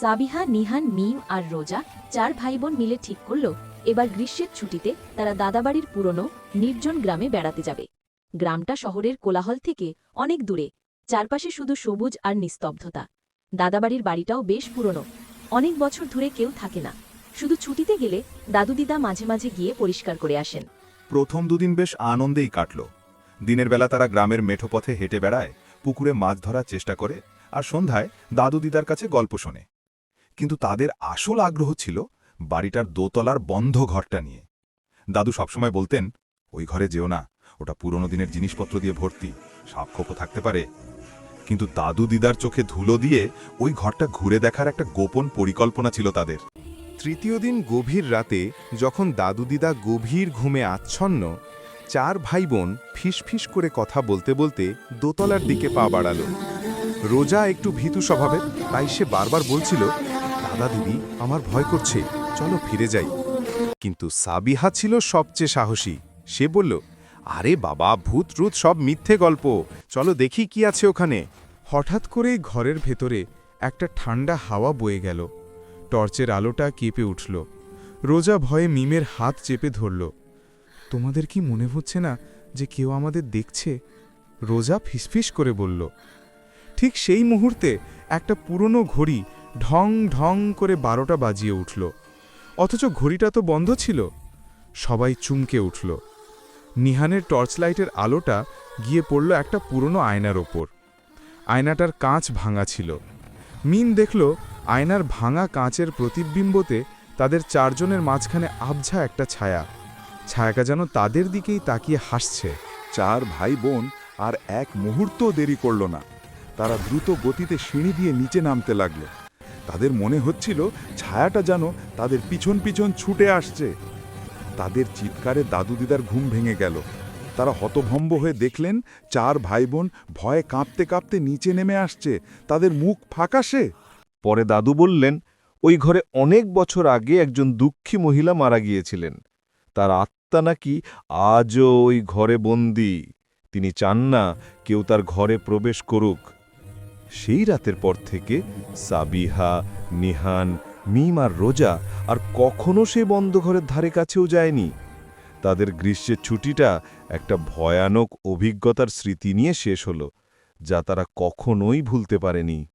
সাবিহা, নিহান, মিম আর রোজা চার ভাই বোন মিলে ঠিক করল, এবার গ্রীষ্মের ছুটিতে তারা দাদাবাড়ির পুরনো, নির্জন গ্রামে বেড়াতে যাবে। গ্রামটা শহরের কোলাহল থেকে অনেক দূরে, চারপাশে শুধু সবুজ আর নিস্তব্ধতা। দাদাবাড়ির বাড়িটাও বেশ পুরনো, অনেক বছর ধরে কেউ থাকে না। শুধু ছুটিতে গেলে দাদু দিদা মাঝে মাঝে গিয়ে পরিষ্কার করে আসেন। প্রথম দুদিন বেশ আনন্দেই কাটল। দিনের বেলা তারা গ্রামের মেঠোপথে হেঁটে বেড়ায়, পুকুরে মাছ ধরার চেষ্টা করে, আর সন্ধ্যায় দাদু দিদার কাছে গল্প শোনে। কিন্তু তাদের আসল আগ্রহ ছিল বাড়িটার দোতলার বন্ধ ঘরটা নিয়ে। দাদু সবসময় বলতেন, ওই ঘরে যেও না, ওটা পুরনো দিনের জিনিসপত্র দিয়ে ভর্তি, সাপখোপও থাকতে পারে। কিন্তু দাদু দিদার চোখে ধুলো দিয়ে ওই ঘরটা ঘুরে দেখার একটা গোপন পরিকল্পনা ছিল তাদের। তৃতীয় দিন গভীর রাতে যখন দাদু দিদা গভীর ঘুমে আচ্ছন্ন, চার ভাই বোন ফিসফিস করে কথা বলতে বলতে দোতলার দিকে পা বাড়ালো। রোজা একটু ভীতু স্বভাবের, তাই সে বারবার বলছিল দাদা দিদি, আমার ভয় করছে। চলো ফিরে যাই। কিন্তু সাবিহা ছিল সবচেয়ে সাহসী। সে বলল, আরে বাবা, ভূত রুত সব মিথ্যে গল্প। চলো দেখি কি আছে ওখানে। হঠাৎ করেই ঘরের ভেতরে একটা ঠান্ডা হাওয়া বয়ে গেল। টর্চের আলোটা কেঁপে উঠল। রোজা ভয়ে মিমের হাত চেপে ধরল। তোমাদের কি মনে হচ্ছে না যে কেউ আমাদের দেখছে? রোজা ফিসফিস করে বলল। ঠিক সেই মুহূর্তে একটা পুরনো ঘড়ি ঢং ঢং করে বারোটা বাজিয়ে উঠল। অথচ ঘড়িটা তো বন্ধ ছিল। সবাই চুমকে উঠল। নিহানের টর্চলাইটের আলোটা গিয়ে পড়ল একটা পুরনো আয়নার ওপর। আয়নাটার কাঁচ ভাঙা ছিল। মিন দেখল আয়নার ভাঙা কাঁচের প্রতিবিম্বতে তাদের চারজনের মাঝখানে আবঝা একটা ছায়া। ছায়াটা যেন তাদের দিকেই তাকিয়ে হাসছে। চার ভাই বোন আর এক মুহূর্ত দেরি করল না। তারা দ্রুত গতিতে সিঁড়ি দিয়ে নিচে নামতে লাগল। তাদের মনে হচ্ছিল ছায়াটা যেন তাদের পিছন পিছন ছুটে আসছে। তাদের চিৎকারে দাদু দিদার ঘুম ভেঙে গেল। তারা হতভম্ব হয়ে দেখলেন চার ভাই বোন ভয়ে কাঁপতে কাঁপতে নিচে নেমে আসছে। তাদের মুখ ফাঁকাশে। পরে দাদু বললেন, ওই ঘরে অনেক বছর আগে একজন দুঃখী মহিলা মারা গিয়েছিলেন। তার আত্মা নাকি আজও ওই ঘরে বন্দি। তিনি চান না কেউ তার ঘরে প্রবেশ করুক। সেই রাতের পর থেকে সাবিহা, নিহান, মিম আর রোজা আর কখনো সে বন্ধ ঘরের ধারে কাছেও যায়নি। তাদের গ্রীষ্মের ছুটিটা একটা ভয়ানক অভিজ্ঞতার স্মৃতি নিয়ে শেষ হলো, যা তারা কখনোই ভুলতে পারেনি।